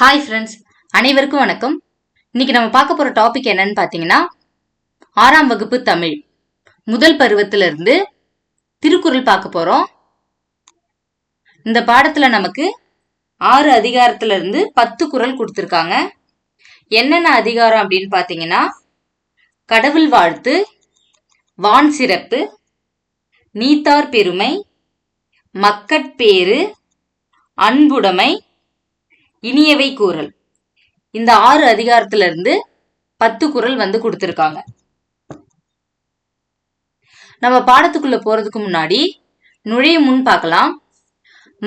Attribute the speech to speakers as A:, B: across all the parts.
A: hi friends அனைவருக்கும் வணக்கம் இன்னைக்கு நம்ம பார்க்க போகிற டாபிக் என்னன்னு பார்த்தீங்கன்னா ஆறாம் வகுப்பு தமிழ் முதல் பருவத்திலிருந்து திருக்குறள் பார்க்க போகிறோம் இந்த பாடத்தில் நமக்கு ஆறு அதிகாரத்திலிருந்து பத்து குரல் கொடுத்துருக்காங்க என்னென்ன அதிகாரம் அப்படின்னு பார்த்தீங்கன்னா கடவுள் வாழ்த்து வான் சிறப்பு நீத்தார் பெருமை மக்கட்பேறு அன்புடைமை இனியவை கூறல் இந்த ஆறு அதிகாரத்துல இருந்து பத்து குரல் வந்து கொடுத்துருக்காங்க நம்ம பாடத்துக்குள்ள போறதுக்கு முன்னாடி நுழைய முன் பார்க்கலாம்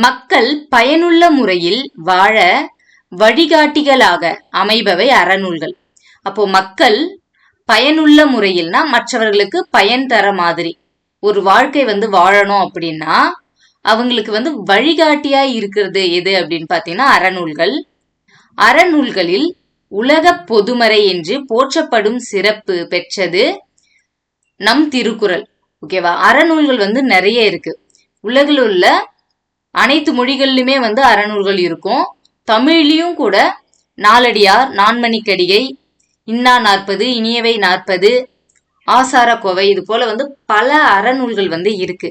A: மக்கள் பயனுள்ள முறையில் வாழ வழிகாட்டிகளாக அமைபவை அறநூல்கள் அப்போ மக்கள் பயனுள்ள முறையில்னா மற்றவர்களுக்கு பயன் தர மாதிரி ஒரு வாழ்க்கை வந்து வாழணும் அப்படின்னா அவங்களுக்கு வந்து வழிகாட்டியா இருக்கிறது எது அப்படின்னு பாத்தீங்கன்னா அறநூல்கள் அறநூல்களில் உலக பொதுமறை என்று போற்றப்படும் சிறப்பு பெற்றது நம் திருக்குறள் ஓகேவா அறநூல்கள் வந்து நிறைய இருக்கு உலகில் உள்ள அனைத்து மொழிகள்லையுமே வந்து அறநூல்கள் இருக்கும் தமிழ்லையும் கூட நாலடியார் நான்மணிக்கடிகை இன்னா நாற்பது இனியவை நாற்பது ஆசார கோவை இது போல வந்து பல அறநூல்கள் வந்து இருக்கு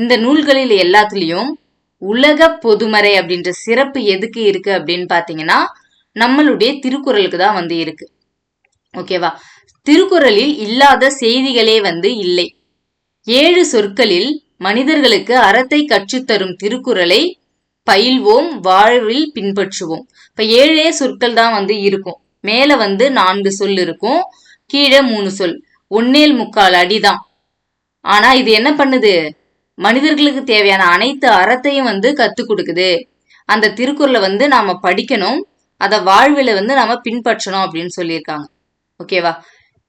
A: இந்த நூல்களில் எல்லாத்துலேயும் உலக பொதுமறை அப்படின்ற சிறப்பு எதுக்கு இருக்கு அப்படின்னு பார்த்தீங்கன்னா நம்மளுடைய திருக்குறளுக்கு தான் வந்து இருக்கு ஓகேவா திருக்குறளில் இல்லாத செய்திகளே வந்து இல்லை ஏழு சொற்களில் மனிதர்களுக்கு அறத்தை கற்றுத்தரும் திருக்குறளை பயில்வோம் வாழ்வில் பின்பற்றுவோம் இப்ப ஏழே சொற்கள் தான் வந்து இருக்கும் மேல வந்து நான்கு சொல் இருக்கும் கீழே மூணு சொல் ஒன்னேல் முக்கால் அடிதான் ஆனா இது என்ன பண்ணுது மனிதர்களுக்கு தேவையான அனைத்து அறத்தையும் வந்து கற்றுக் கொடுக்குது அந்த திருக்குறளை வந்து நாம படிக்கணும் அதை வாழ்வில் வந்து நாம பின்பற்றணும் அப்படின்னு சொல்லியிருக்காங்க ஓகேவா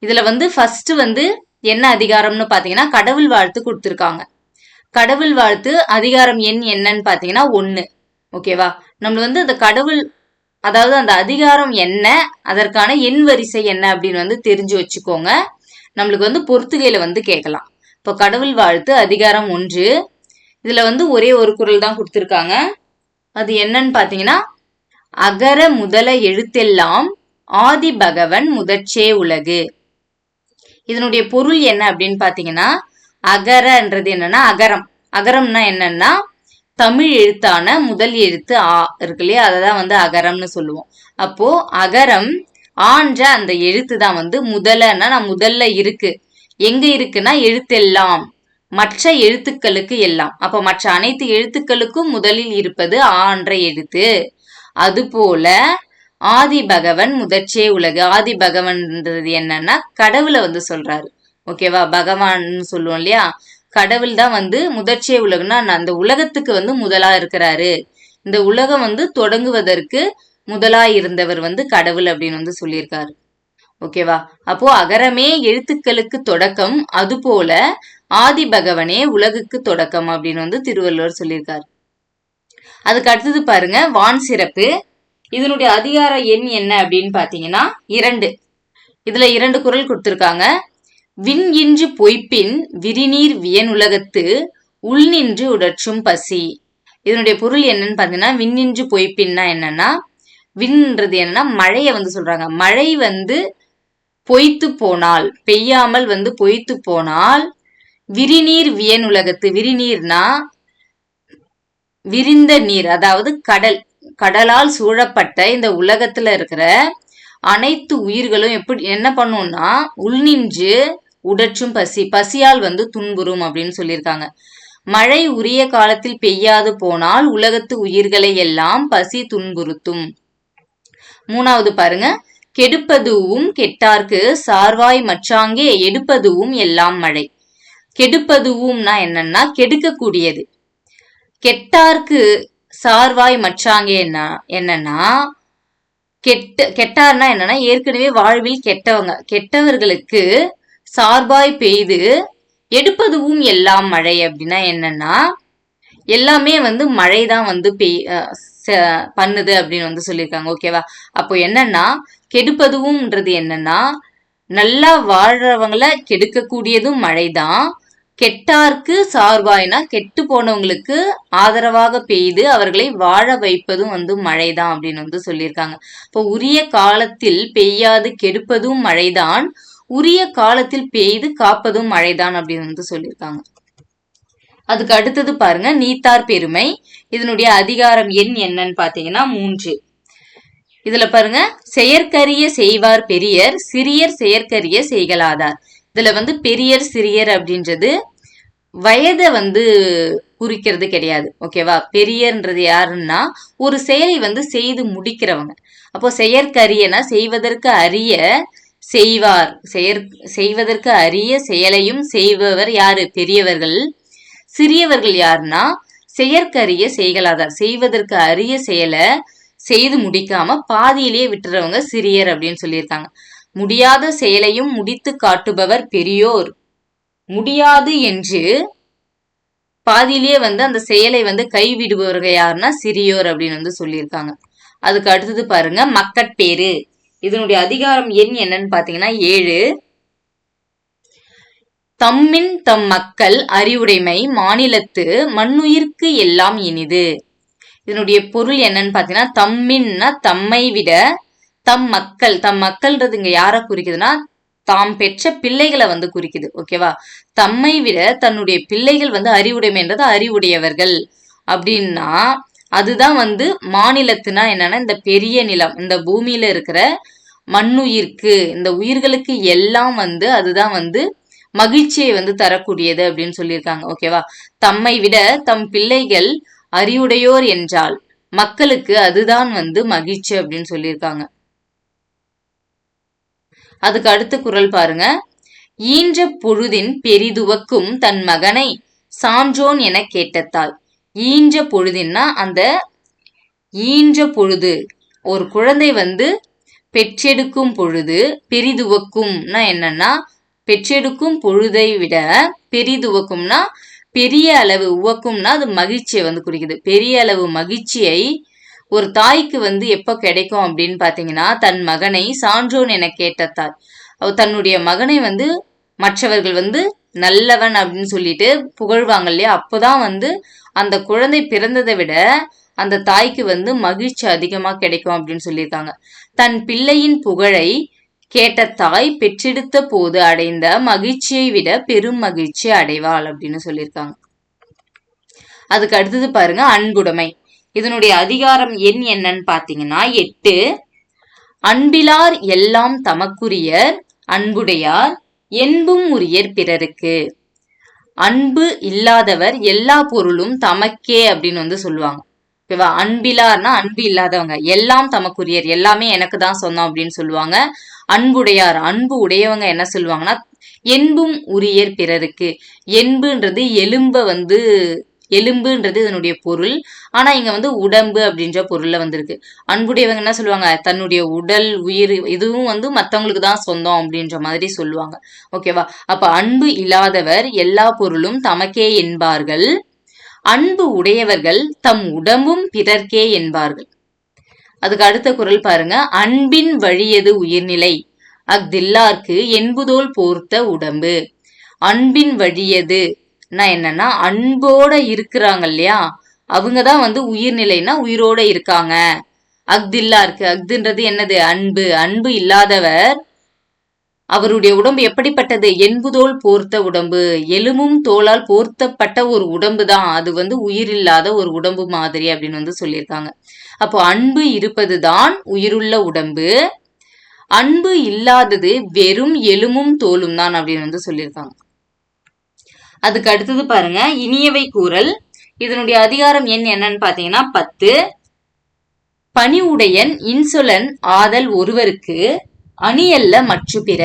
A: இதுல வந்து ஃபர்ஸ்ட் வந்து என்ன அதிகாரம்னு பாத்தீங்கன்னா கடவுள் வாழ்த்து கொடுத்துருக்காங்க கடவுள் வாழ்த்து அதிகாரம் எண் என்னன்னு பாத்தீங்கன்னா ஒன்று ஓகேவா நம்மள வந்து அந்த கடவுள் அதாவது அந்த அதிகாரம் என்ன அதற்கான எண் வரிசை என்ன அப்படின்னு வந்து தெரிஞ்சு வச்சுக்கோங்க நம்மளுக்கு வந்து பொறுத்துகையில வந்து கேட்கலாம் இப்போ கடவுள் வாழ்த்து அதிகாரம் ஒன்று இதில் வந்து ஒரே ஒரு குரல் தான் கொடுத்துருக்காங்க அது என்னன்னு பார்த்தீங்கன்னா அகர முதல எழுத்தெல்லாம் ஆதி பகவன் முதற்றே உலகு இதனுடைய பொருள் என்ன அப்படின்னு பார்த்தீங்கன்னா அகரன்றது என்னன்னா அகரம் அகரம்னா என்னன்னா தமிழ் எழுத்தான முதல் எழுத்து ஆ இருக்கு இல்லையா அதை தான் வந்து அகரம்னு சொல்லுவோம் அப்போ அகரம் ஆன்ற அந்த எழுத்து தான் வந்து முதலன்னா நான் முதல்ல இருக்கு எங்க இருக்குன்னா எழுத்தெல்லாம் மற்ற எழுத்துக்களுக்கு எல்லாம் அப்ப மற்ற அனைத்து எழுத்துக்களுக்கும் முதலில் இருப்பது ஆன்ற எழுத்து அதுபோல ஆதி பகவன் முதற்றே உலகு ஆதி பகவன்ன்றது என்னன்னா கடவுளை வந்து சொல்றாரு ஓகேவா பகவான் சொல்லுவோம் இல்லையா கடவுள் தான் வந்து முதற்றே உலகுன்னா அந்த உலகத்துக்கு வந்து முதலா இருக்கிறாரு இந்த உலகம் வந்து தொடங்குவதற்கு முதலா இருந்தவர் வந்து கடவுள் அப்படின்னு வந்து சொல்லியிருக்காரு ஓகேவா அப்போ அகரமே எழுத்துக்களுக்கு தொடக்கம் அதுபோல ஆதி பகவனே உலகுக்கு தொடக்கம் அப்படின்னு வந்து திருவள்ளுவர் சொல்லியிருக்கார் அதுக்கு அடுத்தது பாருங்க வான் சிறப்பு இதனுடைய அதிகார எண் என்ன அப்படின்னு பாத்தீங்கன்னா இரண்டு இதுல இரண்டு குரல் கொடுத்திருக்காங்க விண் இன்று பொய்ப்பின் விரிநீர் வியனுலகத்து உள் நின்று உடற்றும் பசி இதனுடைய பொருள் என்னன்னு பாத்தீங்கன்னா விண்ணின்று பொய்ப்பின்னா என்னன்னா விண்ன்றது என்னன்னா மழையை வந்து சொல்றாங்க மழை வந்து பொய்த்து போனால் பெய்யாமல் வந்து பொய்த்து போனால் விரிநீர் வியனுலகத்து விரிநீர்னா விரிந்த நீர் அதாவது கடல் கடலால் சூழப்பட்ட இந்த உலகத்துல இருக்கிற அனைத்து உயிர்களும் எப்படி என்ன பண்ணும்னா உள்நின்று உடற்றும் பசி பசியால் வந்து துன்புறும் அப்படின்னு சொல்லியிருக்காங்க மழை உரிய காலத்தில் பெய்யாது போனால் உலகத்து உயிர்களை எல்லாம் பசி துன்புறுத்தும் மூணாவது பாருங்க கெடுப்பதுவும் கெட்டார்க்கு சார்வாய் மச்சாங்கே எடுப்பதுவும் எல்லாம் மழை கெடுப்பதுவும்னா என்னன்னா கெடுக்கக்கூடியது கெட்டார்க்கு சார்வாய் மச்சாங்கேன்னா என்னன்னா கெட்ட கெட்டார்னா என்னன்னா ஏற்கனவே வாழ்வில் கெட்டவங்க கெட்டவர்களுக்கு சார்பாய் பெய்து எடுப்பதுவும் எல்லாம் மழை அப்படின்னா என்னன்னா எல்லாமே வந்து மழை தான் வந்து பெய் பண்ணுது அப்படின்னு வந்து சொல்லியிருக்காங்க ஓகேவா அப்போ என்னன்னா கெடுப்பதுவும்ன்றது என்னன்னா நல்லா வாழ்றவங்களை கெடுக்கக்கூடியதும் மழைதான் கெட்டார்க்கு சார்பாயினா கெட்டு போனவங்களுக்கு ஆதரவாக பெய்து அவர்களை வாழ வைப்பதும் வந்து மழைதான் அப்படின்னு வந்து சொல்லியிருக்காங்க இப்போ உரிய காலத்தில் பெய்யாது கெடுப்பதும் மழைதான் உரிய காலத்தில் பெய்து காப்பதும் மழைதான் அப்படின்னு வந்து சொல்லியிருக்காங்க அதுக்கு அடுத்தது பாருங்க நீத்தார் பெருமை இதனுடைய அதிகாரம் எண் என்னன்னு பாத்தீங்கன்னா மூன்று இதுல பாருங்க செயற்கரிய செய்வார் பெரியர் சிறியர் செயற்கரிய செய்கலாதார் இதுல வந்து பெரியர் சிறியர் அப்படின்றது வயதை வந்து குறிக்கிறது கிடையாது ஓகேவா பெரியர்ன்றது யாருன்னா ஒரு செயலை வந்து செய்து முடிக்கிறவங்க அப்போ செயற்கரியனா செய்வதற்கு அரிய செய்வார் செயற் செய்வதற்கு அரிய செயலையும் செய்பவர் யாரு பெரியவர்கள் சிறியவர்கள் யாருன்னா செயற்கரிய செய்கலாதார் செய்வதற்கு அரிய செயலை செய்து முடிக்காம பாதியிலேயே விட்டுறவங்க சிறியர் அப்படின்னு சொல்லியிருக்காங்க முடியாத செயலையும் முடித்து காட்டுபவர் பெரியோர் முடியாது என்று பாதியிலேயே வந்து அந்த செயலை வந்து கைவிடுபவர்கள் யாருன்னா சிறியோர் அப்படின்னு வந்து சொல்லியிருக்காங்க அதுக்கு அடுத்தது பாருங்க மக்கட்பேறு இதனுடைய அதிகாரம் எண் என்னன்னு பாத்தீங்கன்னா ஏழு தம்மின் தம் மக்கள் அறிவுடைமை மாநிலத்து மண்ணுயிர்க்கு எல்லாம் இனிது இதனுடைய பொருள் என்னன்னு பாத்தீங்கன்னா தம்மின்னா தம்மை விட தம் மக்கள் தம் மக்கள்ன்றது இங்க யாரை குறிக்குதுன்னா தாம் பெற்ற பிள்ளைகளை வந்து குறிக்குது ஓகேவா தம்மை விட தன்னுடைய பிள்ளைகள் வந்து அறிவுடைமைன்றது அறிவுடையவர்கள் அப்படின்னா அதுதான் வந்து மாநிலத்துனா என்னன்னா இந்த பெரிய நிலம் இந்த பூமியில இருக்கிற மண்ணுயிர்க்கு இந்த உயிர்களுக்கு எல்லாம் வந்து அதுதான் வந்து மகிழ்ச்சியை வந்து தரக்கூடியது அப்படின்னு சொல்லியிருக்காங்க ஓகேவா தம்மை விட தம் பிள்ளைகள் அறிவுடையோர் என்றால் மக்களுக்கு அதுதான் வந்து மகிழ்ச்சி அப்படின்னு சொல்லியிருக்காங்க அதுக்கு அடுத்த குரல் பாருங்க ஈன்ற பொழுதின் பெரிதுவக்கும் தன் மகனை சான்றோன் என கேட்டத்தால் ஈன்ற பொழுதின்னா அந்த ஈன்ற பொழுது ஒரு குழந்தை வந்து பெற்றெடுக்கும் பொழுது பெரிதுவக்கும்னா என்னன்னா பெற்றெடுக்கும் பொழுதை விட பெரிதுவக்கும்னா பெரிய அளவு உவக்கும்னா அது மகிழ்ச்சியை வந்து குறிக்குது பெரிய அளவு மகிழ்ச்சியை ஒரு தாய்க்கு வந்து எப்போ கிடைக்கும் அப்படின்னு பார்த்தீங்கன்னா தன் மகனை சான்றோன் என கேட்ட தாய் தன்னுடைய மகனை வந்து மற்றவர்கள் வந்து நல்லவன் அப்படின்னு சொல்லிட்டு புகழ்வாங்க இல்லையா அப்போதான் வந்து அந்த குழந்தை பிறந்ததை விட அந்த தாய்க்கு வந்து மகிழ்ச்சி அதிகமாக கிடைக்கும் அப்படின்னு சொல்லியிருக்காங்க தன் பிள்ளையின் புகழை கேட்ட தாய் பெற்றெடுத்த போது அடைந்த மகிழ்ச்சியை விட பெரும் மகிழ்ச்சி அடைவாள் அப்படின்னு சொல்லியிருக்காங்க அதுக்கு அடுத்தது பாருங்க அன்புடைமை இதனுடைய அதிகாரம் எண் என்னன்னு பாத்தீங்கன்னா எட்டு அன்பிலார் எல்லாம் தமக்குரியர் அன்புடையார் என்பும் உரியர் பிறருக்கு அன்பு இல்லாதவர் எல்லா பொருளும் தமக்கே அப்படின்னு வந்து சொல்லுவாங்க அன்பிலார்னா அன்பு இல்லாதவங்க எல்லாம் தமக்குரியர் எல்லாமே எனக்கு தான் சொன்னோம் அப்படின்னு சொல்லுவாங்க அன்புடையார் அன்பு உடையவங்க என்ன சொல்லுவாங்கன்னா என்பும் உரியர் பிறருக்கு என்புன்றது எலும்ப வந்து எலும்புன்றது இதனுடைய பொருள் ஆனா இங்க வந்து உடம்பு அப்படின்ற பொருள்ல வந்திருக்கு அன்புடையவங்க என்ன சொல்லுவாங்க தன்னுடைய உடல் உயிர் இதுவும் வந்து மத்தவங்களுக்கு தான் சொந்தம் அப்படின்ற மாதிரி சொல்லுவாங்க ஓகேவா அப்ப அன்பு இல்லாதவர் எல்லா பொருளும் தமக்கே என்பார்கள் அன்பு உடையவர்கள் தம் உடம்பும் பிறர்க்கே என்பார்கள் அதுக்கு அடுத்த குரல் பாருங்க அன்பின் வழியது உயிர்நிலை அக்தில்லார்க்கு என்புதோல் போர்த்த உடம்பு அன்பின் வழியது நான் என்னன்னா அன்போட இருக்கிறாங்க இல்லையா அவங்க தான் வந்து உயிர்நிலைனா உயிரோட இருக்காங்க அக்தில்லா இருக்கு அக்துன்றது என்னது அன்பு அன்பு இல்லாதவர் அவருடைய உடம்பு எப்படிப்பட்டது என்புதோல் போர்த்த உடம்பு எலும்பும் தோலால் போர்த்தப்பட்ட ஒரு உடம்பு தான் அது வந்து உயிரில்லாத ஒரு உடம்பு மாதிரி அப்படின்னு வந்து சொல்லியிருக்காங்க அப்போ அன்பு இருப்பது தான் உயிருள்ள உடம்பு அன்பு இல்லாதது வெறும் எலும்பும் தோலும் தான் அப்படின்னு வந்து சொல்லியிருக்காங்க அதுக்கு அடுத்தது பாருங்க இனியவை கூறல் இதனுடைய அதிகாரம் எண் என்னன்னு பாத்தீங்கன்னா பத்து பணிவுடையன் இன்சுலன் ஆதல் ஒருவருக்கு அணியல்ல மற்ற பிற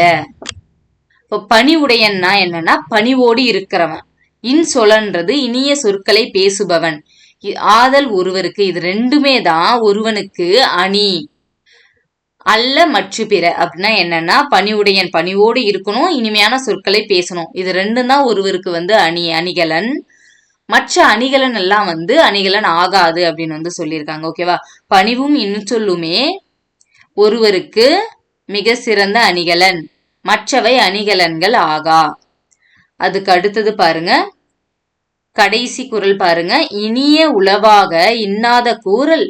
A: இப்போ பணிவுடையன்னா என்னன்னா பணிவோடு இருக்கிறவன் இன் சொலன்றது இனிய சொற்களை பேசுபவன் ஆதல் ஒருவருக்கு இது ரெண்டுமே தான் ஒருவனுக்கு அணி அல்ல மற்ற பிற அப்படின்னா என்னன்னா பணிவுடையன் பணிவோடு இருக்கணும் இனிமையான சொற்களை பேசணும் இது ரெண்டும் தான் ஒருவருக்கு வந்து அணி அணிகலன் மற்ற அணிகலன் எல்லாம் வந்து அணிகலன் ஆகாது அப்படின்னு வந்து சொல்லியிருக்காங்க ஓகேவா பணிவும் இன்னும் சொல்லுமே ஒருவருக்கு மிக சிறந்த அணிகலன் மற்றவை அணிகலன்கள் ஆகா அதுக்கு அடுத்தது பாருங்க கடைசி குரல் பாருங்க இனிய உளவாக இன்னாத கூறல்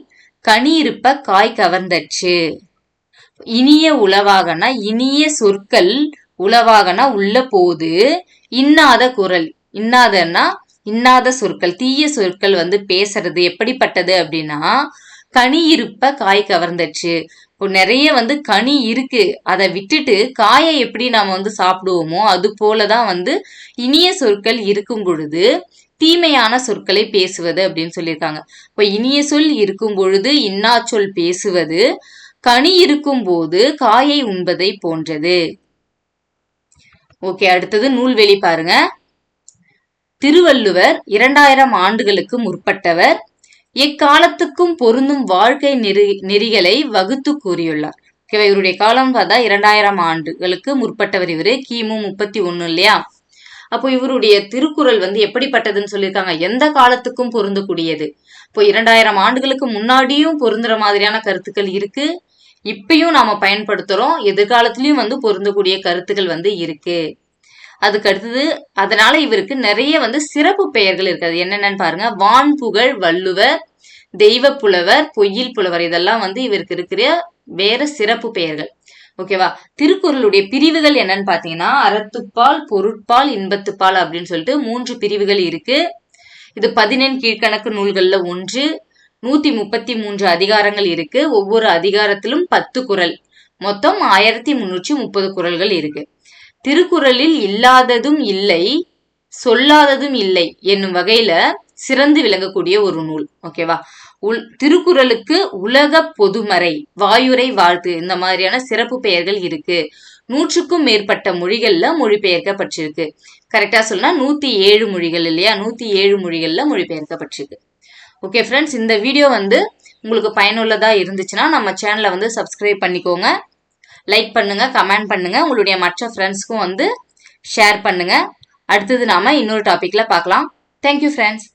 A: கனி இருப்ப காய் கவர்ந்தச்சு இனிய உளவாகனா இனிய சொற்கள் உளவாகனா உள்ள போது இன்னாத குரல் இன்னாதன்னா இன்னாத சொற்கள் தீய சொற்கள் வந்து பேசுறது எப்படிப்பட்டது அப்படின்னா கனி இருப்ப காய் கவர்ந்துச்சு நிறைய வந்து கனி இருக்கு அதை விட்டுட்டு காயை எப்படி நாம வந்து சாப்பிடுவோமோ அது போலதான் வந்து இனிய சொற்கள் இருக்கும் பொழுது தீமையான சொற்களை பேசுவது அப்படின்னு சொல்லியிருக்காங்க இப்போ இனிய சொல் இருக்கும் பொழுது இன்னா சொல் பேசுவது கனி இருக்கும் போது காயை உண்பதை போன்றது ஓகே அடுத்தது நூல்வெளி பாருங்க திருவள்ளுவர் இரண்டாயிரம் ஆண்டுகளுக்கு முற்பட்டவர் எக்காலத்துக்கும் பொருந்தும் வாழ்க்கை நெறி நெறிகளை வகுத்து கூறியுள்ளார் இவருடைய காலம் பார்த்தா இரண்டாயிரம் ஆண்டுகளுக்கு முற்பட்டவர் இவரு கிமு முப்பத்தி ஒண்ணு இல்லையா அப்போ இவருடைய திருக்குறள் வந்து எப்படிப்பட்டதுன்னு சொல்லியிருக்காங்க எந்த காலத்துக்கும் பொருந்தக்கூடியது இப்போ இரண்டாயிரம் ஆண்டுகளுக்கு முன்னாடியும் பொருந்துற மாதிரியான கருத்துக்கள் இருக்கு இப்பயும் நாம பயன்படுத்துறோம் எதிர்காலத்திலயும் வந்து பொருந்தக்கூடிய கருத்துக்கள் வந்து இருக்கு அதுக்கு அடுத்தது அதனால இவருக்கு நிறைய வந்து சிறப்பு பெயர்கள் இருக்காது என்னென்னு பாருங்க வான் புகழ் வள்ளுவர் தெய்வ புலவர் பொய்யில் புலவர் இதெல்லாம் வந்து இவருக்கு இருக்கிற வேற சிறப்பு பெயர்கள் ஓகேவா திருக்குறளுடைய பிரிவுகள் என்னன்னு பாத்தீங்கன்னா அறத்துப்பால் பொருட்பால் இன்பத்துப்பால் அப்படின்னு சொல்லிட்டு மூன்று பிரிவுகள் இருக்கு இது பதினெண் கீழ்கணக்கு நூல்கள்ல ஒன்று நூத்தி முப்பத்தி மூன்று அதிகாரங்கள் இருக்கு ஒவ்வொரு அதிகாரத்திலும் பத்து குரல் மொத்தம் ஆயிரத்தி முன்னூற்றி முப்பது குரல்கள் இருக்கு திருக்குறளில் இல்லாததும் இல்லை சொல்லாததும் இல்லை என்னும் வகையில சிறந்து விளங்கக்கூடிய ஒரு நூல் ஓகேவா உல் திருக்குறளுக்கு உலக பொதுமறை வாயுரை வாழ்த்து இந்த மாதிரியான சிறப்பு பெயர்கள் இருக்கு நூற்றுக்கும் மேற்பட்ட மொழிகள்ல மொழிபெயர்க்கப்பட்டிருக்கு கரெக்டா சொல்லா நூத்தி ஏழு மொழிகள் இல்லையா நூத்தி ஏழு மொழிகள்ல மொழிபெயர்க்கப்பட்டிருக்கு ஓகே ஃப்ரெண்ட்ஸ் இந்த வீடியோ வந்து உங்களுக்கு பயனுள்ளதா இருந்துச்சுன்னா நம்ம சேனலை வந்து சப்ஸ்கிரைப் பண்ணிக்கோங்க லைக் பண்ணுங்க கமெண்ட் பண்ணுங்க உங்களுடைய மற்ற ஃப்ரெண்ட்ஸ்க்கும் வந்து ஷேர் பண்ணுங்க அடுத்தது நாம இன்னொரு டாபிக்ல பார்க்கலாம் தேங்க்யூ ஃப்ரெண்ட்ஸ்